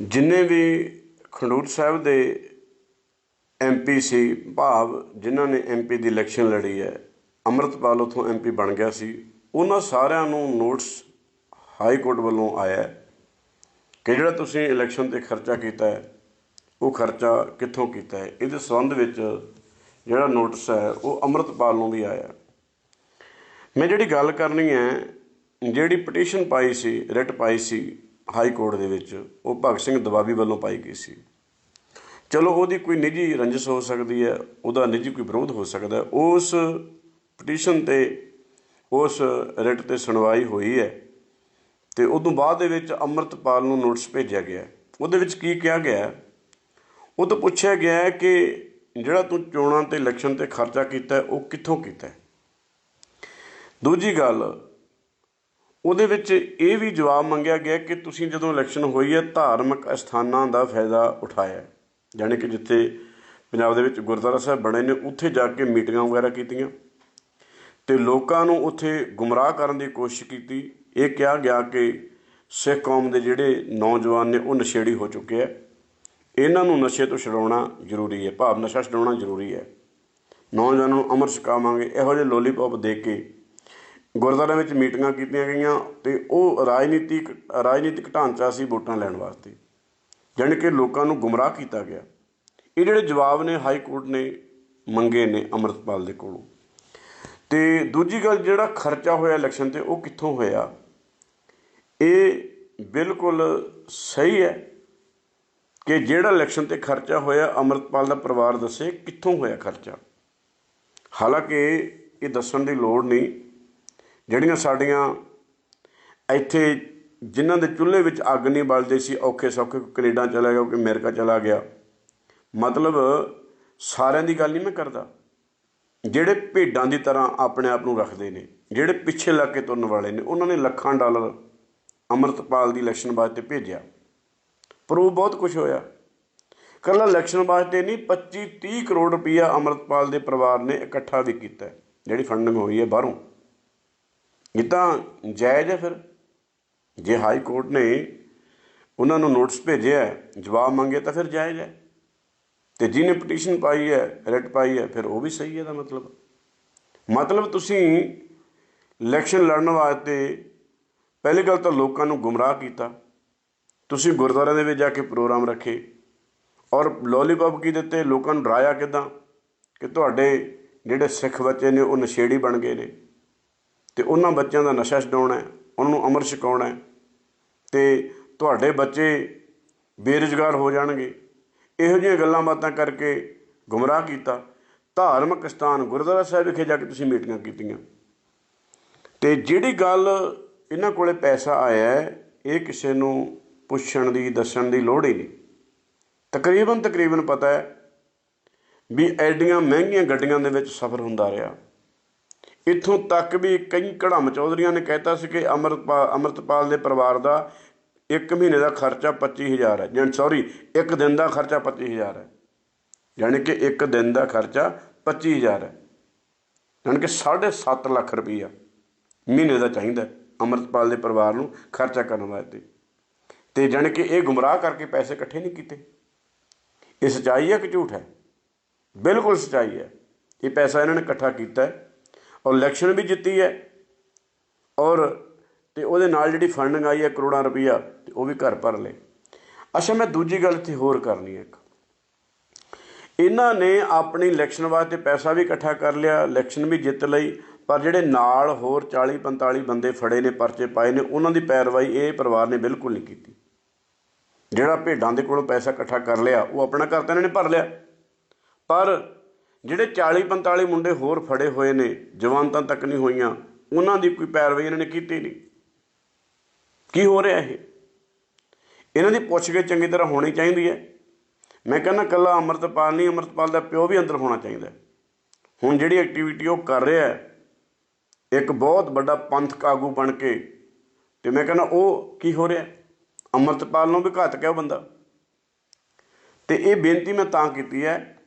ਜਿੰਨੇ ਵੀ ਖੰਡੂਰ ਸਾਹਿਬ ਦੇ ਐਮਪੀ ਸੀ ਭਾਵ ਜਿਨ੍ਹਾਂ ਨੇ ਐਮਪੀ ਦੀ ਇਲੈਕਸ਼ਨ ਲੜੀ ਹੈ, ਅੰਮ੍ਰਿਤਪਾਲ ਉਥੋਂ ਐਮਪੀ ਬਣ ਗਿਆ ਸੀ, ਉਹਨਾਂ ਸਾਰਿਆਂ ਨੂੰ ਨੋਟਿਸ ਹਾਈ ਕੋਰਟ ਵੱਲੋਂ ਆਇਆ ਕਿ ਜਿਹੜਾ ਤੁਸੀਂ ਇਲੈਕਸ਼ਨ ਤੇ ਖਰਚਾ ਕੀਤਾ ਹੈ, ਉਹ ਖਰਚਾ ਕਿੱਥੋਂ ਕੀਤਾ ਹੈ? ਇਹਦੇ ਸੰਬੰਧ ਵਿੱਚ ਜਿਹੜਾ ਨੋਟਿਸ ਹੈ, ਉਹ ਅੰਮ੍ਰਿਤਪਾਲ ਨੂੰ ਵੀ ਆਇਆ ਮੈਂ ਜਿਹੜੀ ਗੱਲ ਕਰਨੀ ਹੈ, ਜਿਹੜੀ ਪਟੀਸ਼ਨ ਪਾਈ ਸੀ, ਰਿਟ ਪਾਈ ਸੀ ਹਾਈ ਕੋਰਟ ਦੇ ਵਿੱਚ ਉਹ ਭਗਤ ਸਿੰਘ ਦਬਾਬੀ ਵੱਲੋਂ ਪਾਈ ਗਈ ਸੀ। ਚਲੋ ਉਹਦੀ ਕੋਈ ਨਿੱਜੀ ਰੰਜਿਸ਼ ਹੋ ਸਕਦੀ ਹੈ, ਉਹਦਾ ਨਿੱਜੀ ਕੋਈ ਵਿਰੋਧ ਹੋ ਸਕਦਾ ਉਸ ਪਟੀਸ਼ਨ ਤੇ, ਉਸ ਰਿਟ ਤੇ ਸੁਣਵਾਈ ਹੋਈ ਹੈ ਤੇ ਤੋਂ ਬਾਅਦ ਦੇ ਵਿੱਚ ਅੰਮ੍ਰਿਤਪਾਲ ਨੂੰ ਨੋਟਿਸ ਭੇਜਿਆ ਗਿਆ। ਉਹਦੇ ਵਿੱਚ ਕੀ ਕਿਹਾ ਗਿਆ ਉਹ ਤੋਂ ਪੁੱਛਿਆ ਗਿਆ ਕਿ ਜਿਹੜਾ ਤੂੰ ਚੋਣਾਂ ਤੇ ਇਲੈਕਸ਼ਨ ਤੇ ਖਰਚਾ ਕੀਤਾ ਉਹ ਕਿੱਥੋਂ ਕੀਤਾ ਦੂਜੀ ਗੱਲ ਉਹਦੇ ਵਿੱਚ ਇਹ ਵੀ ਜਵਾਬ ਮੰਗਿਆ ਗਿਆ ਕਿ ਤੁਸੀਂ ਜਦੋਂ ਇਲੈਕਸ਼ਨ ਹੋਈ ਹੈ, ਧਾਰਮਿਕ ਅਸਥਾਨਾਂ ਦਾ ਫਾਇਦਾ ਉਠਾਇਆ ਹੈ। ਕਿ ਜਿੱਥੇ ਪੰਜਾਬ ਦੇ ਵਿੱਚ ਗੁਰਦੁਆਰਾ ਸਾਹਿਬ ਬਣੇ ਨੇ, ਉੱਥੇ ਜਾ ਕੇ ਮੀਟਿੰਗਾਂ ਵਗੈਰਾ ਕੀਤੀਆਂ ਤੇ ਲੋਕਾਂ ਨੂੰ ਉੱਥੇ ਗੁੰਮਰਾਹ ਕਰਨ ਦੀ ਕੋਸ਼ਿਸ਼ ਕੀਤੀ। ਇਹ ਕਿਹਾ ਗਿਆ ਕਿ ਸਿੱਖ ਕੌਮ ਦੇ ਜਿਹੜੇ ਨੌਜਵਾਨ ਨੇ, ਉਹ ਨਸ਼ੇੜੀ ਹੋ ਚੁੱਕੇ ਆ। ਇਹਨਾਂ ਨੂੰ ਨਸ਼ੇ ਤੋਂ ਛਡਾਉਣਾ ਜ਼ਰੂਰੀ ਹੈ, ਭਾਵ ਨਸ਼ਾ ਛਡਾਉਣਾ ਜ਼ਰੂਰੀ ਹੈ। ਨੌਜਵਾਨਾਂ ਨੂੰ ਅਮਰ ਛਕਾਵਾਂਗੇ, ਇਹੋ ਜਿਹੇ ਲੋਲੀਪੌਪ ਦੇ ਕੇ ਗੁਰਦੁਆਰਿਆਂ ਵਿੱਚ ਮੀਟਿੰਗਾਂ ਕੀਤੀਆਂ ਗਈਆਂ ਅਤੇ ਉਹ ਰਾਜਨੀਤਿਕ ਰਾਜਨੀਤਿਕ ਢਾਂਚਾ ਸੀ ਵੋਟਾਂ ਲੈਣ ਵਾਸਤੇ। ਜਾਣੀ ਕਿ ਲੋਕਾਂ ਨੂੰ ਗੁੰਮਰਾਹ ਕੀਤਾ ਗਿਆ। ਇਹ ਜਿਹੜੇ ਜਵਾਬ ਨੇ ਹਾਈ ਕੋਰਟ ਨੇ ਮੰਗੇ ਨੇ ਅੰਮ੍ਰਿਤਪਾਲ ਦੇ ਕੋਲੋਂ। ਤੇ ਦੂਜੀ ਗੱਲ, ਜਿਹੜਾ ਖਰਚਾ ਹੋਇਆ ਇਲੈਕਸ਼ਨ ਤੇ, ਉਹ ਕਿੱਥੋਂ ਹੋਇਆ? ਇਹ ਬਿਲਕੁਲ ਸਹੀ ਹੈ ਕਿ ਜਿਹੜਾ ਇਲੈਕਸ਼ਨ ਤੇ ਖਰਚਾ ਹੋਇਆ, ਅੰਮ੍ਰਿਤਪਾਲ ਦਾ ਪਰਿਵਾਰ ਦੱਸੇ ਕਿੱਥੋਂ ਹੋਇਆ ਖਰਚਾ। ਹਾਲਾਂਕਿ ਇਹ ਦੱਸਣ ਦੀ ਲੋੜ ਨਹੀਂ ਜਿਹੜੀਆਂ ਸਾਡੀਆਂ ਇੱਥੇ ਜਿਨ੍ਹਾਂ ਦੇ ਚੁੱਲ੍ਹੇ ਵਿੱਚ ਅੱਗ ਨਹੀਂ ਬਲਦੀ ਸੀ, ਔਖੇ ਸੌਖੇ ਕੋਈ ਕੈਨੇਡਾ ਚਲਾ ਗਿਆ, ਕੋਈ ਅਮਰੀਕਾ ਚਲਾ ਗਿਆ। ਮਤਲਬ ਸਾਰਿਆਂ ਦੀ ਗੱਲ ਨਹੀਂ ਮੈਂ ਕਰਦਾ। ਜਿਹੜੇ ਭੇਡਾਂ ਦੀ ਤਰ੍ਹਾਂ ਆਪਣੇ ਆਪ ਨੂੰ ਰੱਖਦੇ ਨੇ, ਜਿਹੜੇ ਪਿੱਛੇ ਲੱਗ ਕੇ ਤੁਰਨ ਵਾਲੇ ਨੇ, ਉਹਨਾਂ ਨੇ ਲੱਖਾਂ ਡਾਲਰ ਅੰਮ੍ਰਿਤਪਾਲ ਦੀ ਇਲੈਕਸ਼ਨ ਵਾਸਤੇ ਭੇਜਿਆ। ਪਰ ਉਹ ਬਹੁਤ ਕੁਝ ਹੋਇਆ। ਕੱਲਾ ਇਲੈਕਸ਼ਨ ਵਾਸਤੇ ਨਹੀਂ 25 30 ਕਰੋੜ ਰੁਪਈਆ ਅੰਮ੍ਰਿਤਪਾਲ ਦੇ ਪਰਿਵਾਰ ਨੇ ਇਕੱਠਾ ਵੀ ਕੀਤਾ, ਜਿਹੜੀ ਫੰਡਿੰਗ ਹੋਈ ਹੈ ਬਾਹਰੋਂ। ਇਹ ਤਾਂ ਜਾਇਜ਼ ਹੈ ਫਿਰ। ਜੇ ਹਾਈ ਕੋਰਟ ਨੇ ਉਹਨਾਂ ਨੂੰ ਨੋਟਿਸ ਭੇਜਿਆ ਜਵਾਬ ਮੰਗੇ ਤਾਂ ਫਿਰ ਜਾਇਜ਼ ਹੈ। ਤੇ ਜਿਹਨੇ ਪਟੀਸ਼ਨ ਪਾਈ ਹੈ, ਰਿਟ ਪਾਈ ਹੈ, ਫਿਰ ਉਹ ਵੀ ਸਹੀ ਹੈ ਦਾ ਮਤਲਬ। ਮਤਲਬ ਤੁਸੀਂ ਇਲੈਕਸ਼ਨ ਲੜਨ ਵਾਸਤੇ ਪਹਿਲੀ ਗੱਲ ਤਾਂ ਲੋਕਾਂ ਨੂੰ ਗੁੰਮਰਾਹ ਕੀਤਾ। ਤੁਸੀਂ ਗੁਰਦੁਆਰਿਆਂ ਦੇ ਵਿੱਚ ਜਾ ਕੇ ਪ੍ਰੋਗਰਾਮ ਰੱਖੇ ਔਰ ਲੋਲੀਪੌਪ ਕੀ ਦਿੱਤੇ, ਲੋਕਾਂ ਨੂੰ ਡਰਾਇਆ ਕਿਦਾਂ? ਕਿ ਤੁਹਾਡੇ ਜਿਹੜੇ ਸਿੱਖ ਬੱਚੇ ਨੇ ਉਹ ਨਸ਼ੇੜੀ ਬਣ ਗਏ ਨੇ। ਅਤੇ ਉਹਨਾਂ ਬੱਚਿਆਂ ਦਾ ਨਸ਼ਾ ਛਡਾਉਣਾ ਉਹਨਾਂ ਨੂੰ ਅਮਰ ਛਕਾਉਣਾ ਅਤੇ ਤੁਹਾਡੇ ਬੱਚੇ ਬੇਰੁਜ਼ਗਾਰ ਹੋ ਜਾਣਗੇ। ਇਹੋ ਜਿਹੀਆਂ ਗੱਲਾਂ ਬਾਤਾਂ ਕਰਕੇ ਗੁੰਮਰਾਹ ਕੀਤਾ। ਧਾਰਮਿਕ ਸਥਾਨ ਗੁਰਦੁਆਰਾ ਸਾਹਿਬ ਵਿਖੇ ਜਾ ਕੇ ਤੁਸੀਂ ਮੀਟਿੰਗਾਂ ਕੀਤੀਆਂ। ਤੇ ਜਿਹੜੀ ਗੱਲ ਇਹਨਾਂ ਕੋਲੇ ਪੈਸਾ ਆਇਆ ਇਹ ਕਿਸੇ ਨੂੰ ਪੁੱਛਣ ਦੀ, ਦੱਸਣ ਦੀ ਲੋੜ ਹੀ ਨਹੀਂ। ਤਕਰੀਬਨ ਤਕਰੀਬਨ ਪਤਾ ਹੈ ਵੀ ਐਡੀਆਂ ਮਹਿੰਗੀਆਂ ਗੱਡੀਆਂ ਦੇ ਵਿੱਚ ਸਫ਼ਰ ਹੁੰਦਾ ਰਿਹਾ। ਇੱਥੋਂ ਤੱਕ ਵੀ ਕਈ ਕੜਮ ਚੌਧਰੀਆਂ ਨੇ ਕਹਿਤਾ ਸੀ ਕਿ ਅਮਰਪਾਲ ਅਮਰਤਪਾਲ ਦੇ ਪਰਿਵਾਰ ਦਾ ਇੱਕ ਮਹੀਨੇ ਦਾ ਖਰਚਾ 25000 ਹੈ। ਜਾਂ ਸੌਰੀ ਇੱਕ ਦਿਨ ਦਾ ਖਰਚਾ 25000 ਹੈ। ਯਾਨੀ ਕਿ ਇੱਕ ਦਿਨ ਦਾ ਖਰਚਾ 25000 ਹੈ। ਯਾਨੀ ਕਿ 7.5 ਲੱਖ ਰੁਪਈਆ ਮਹੀਨੇ ਦਾ ਚਾਹੀਦਾ ਹੈ ਅਮਰਤਪਾਲ ਦੇ ਪਰਿਵਾਰ ਨੂੰ ਖਰਚਾ ਕਰਨ ਵਾਸਤੇ। ਤੇ ਜਾਣੀ ਕਿ ਇਹ ਗੁੰਮਰਾਹ ਕਰਕੇ ਪੈਸੇ ਇਕੱਠੇ ਨਹੀਂ ਕੀਤੇ। ਇਹ ਸਚਾਈ ਹੈ ਕਿ ਝੂਠ ਹੈ? ਬਿਲਕੁਲ ਸਚਾਈ ਹੈ। ਇਹ ਪੈਸਾ ਇਹਨਾਂ ਨੇ ਇਕੱਠਾ ਕੀਤਾ ਹੈ। ਔਰ ਇਲੈਕਸ਼ਨ ਵੀ ਜਿੱਤੀ ਹੈ। ਔਰ ਤੇ ਉਹਦੇ ਨਾਲ ਜਿਹੜੀ ਫੰਡਿੰਗ ਆਈ ਹੈ ਕਰੋੜਾਂ ਰੁਪਈਆ, ਤੇ ਉਹ ਵੀ ਘਰ ਭਰ ਲਏ। ਅੱਛਾ, ਮੈਂ ਦੂਜੀ ਗੱਲ ਇੱਥੇ ਹੋਰ ਕਰਨੀ ਹੈ ਇੱਕ। ਇਹਨਾਂ ਨੇ ਆਪਣੀ ਇਲੈਕਸ਼ਨ ਵਾਸਤੇ ਪੈਸਾ ਵੀ ਇਕੱਠਾ ਕਰ ਲਿਆ ਇਲੈਕਸ਼ਨ ਵੀ ਜਿੱਤ ਲਈ, ਪਰ ਜਿਹੜੇ ਨਾਲ ਹੋਰ 40 45 ਬੰਦੇ ਫੜੇ ਨੇ, ਪਰਚੇ ਪਾਏ ਨੇ, ਉਹਨਾਂ ਦੀ ਪੈਰਵਾਈ ਇਹ ਪਰਿਵਾਰ ਨੇ ਬਿਲਕੁਲ ਨਹੀਂ ਕੀਤੀ। ਜਿਹੜਾ ਭੇਡਾਂ ਦੇ ਕੋਲੋਂ ਪੈਸਾ ਇਕੱਠਾ ਕਰ ਲਿਆ, ਉਹ ਆਪਣਾ ਘਰ ਤਾਂ ਇਹਨਾਂ ਨੇ ਭਰ ਲਿਆ। ਪਰ ਜਿਹੜੇ 40 45 ਮੁੰਡੇ ਹੋਰ ਫੜੇ ਹੋਏ ਨੇ, ਜਵਾਨਤਾਂ ਤੱਕ ਨਹੀਂ ਹੋਈਆਂ, ਉਹਨਾਂ ਦੀ ਕੋਈ ਪੈਰਵਾਈ ਇਹਨਾਂ ਨੇ ਕੀਤੀ ਨਹੀਂ। ਕੀ ਹੋ ਰਿਹਾ ਇਹ? ਇਹਨਾਂ ਦੀ ਪੁੱਛਗਿੱਛ ਚੰਗੀ ਤਰ੍ਹਾਂ ਹੋਣੀ ਚਾਹੀਦੀ ਹੈ। ਮੈਂ ਕਹਿੰਦਾ ਕੱਲਾ ਅੰਮ੍ਰਿਤਪਾਲ ਨਹੀਂ, ਅੰਮ੍ਰਿਤਪਾਲ ਦਾ ਪਿਓ ਵੀ ਅੰਦਰ ਹੋਣਾ ਚਾਹੀਦਾ ਹੁਣ ਜਿਹੜੀ ਐਕਟੀਵਿਟੀ ਉਹ ਕਰ ਰਿਹਾ ਹੈ, ਇੱਕ ਬਹੁਤ ਵੱਡਾ ਪੰਥਕ ਆਗੂ ਬਣ ਕੇ, ਤੇ ਮੈਂ ਕਹਿੰਦਾ ਉਹ ਕੀ ਹੋ ਰਿਹਾ ਅੰਮ੍ਰਿਤਪਾਲ ਨੂੰ ਵੀ ਘਾਤਕ ਹੈ ਉਹ ਬੰਦਾ? ਤੇ ਇਹ ਬੇਨਤੀ ਮੈਂ ਤਾਂ ਕੀਤੀ ਹੈ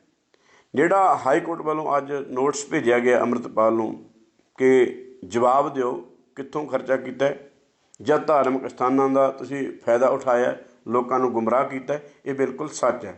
ਜਿਹੜਾ ਹਾਈ ਕੋਰਟ ਵੱਲੋਂ ਅੱਜ ਨੋਟਿਸ ਭੇਜਿਆ ਗਿਆ ਅੰਮ੍ਰਿਤਪਾਲ ਨੂੰ ਕਿ ਜਵਾਬ ਦਿਓ, ਕਿੱਥੋਂ ਖਰਚਾ ਕੀਤਾ ਜਾਂ ਧਾਰਮਿਕ ਸਥਾਨਾਂ ਦਾ ਤੁਸੀਂ ਫਾਇਦਾ ਉਠਾਇਆ ਲੋਕਾਂ ਨੂੰ ਗੁੰਮਰਾਹ ਕੀਤਾ ਇਹ ਬਿਲਕੁਲ ਸੱਚ ਹੈ।